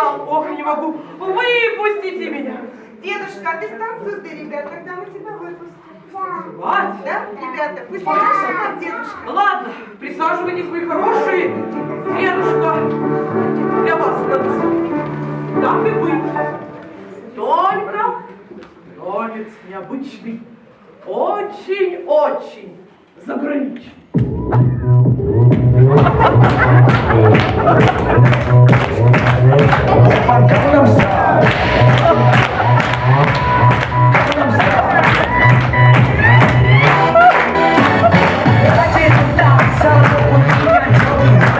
устал, ох, не могу. Выпустите меня. Дедушка, а ты станцуй ты, ребят, тогда мы тебя выпустим. Мать. Да, ребята, пусть подышит дедушка. Ладно, присаживайтесь, мои хорошие. Дедушка, для вас танцую. Так и быть. Только танец необычный. Очень-очень заграничный.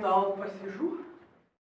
квартал посижу.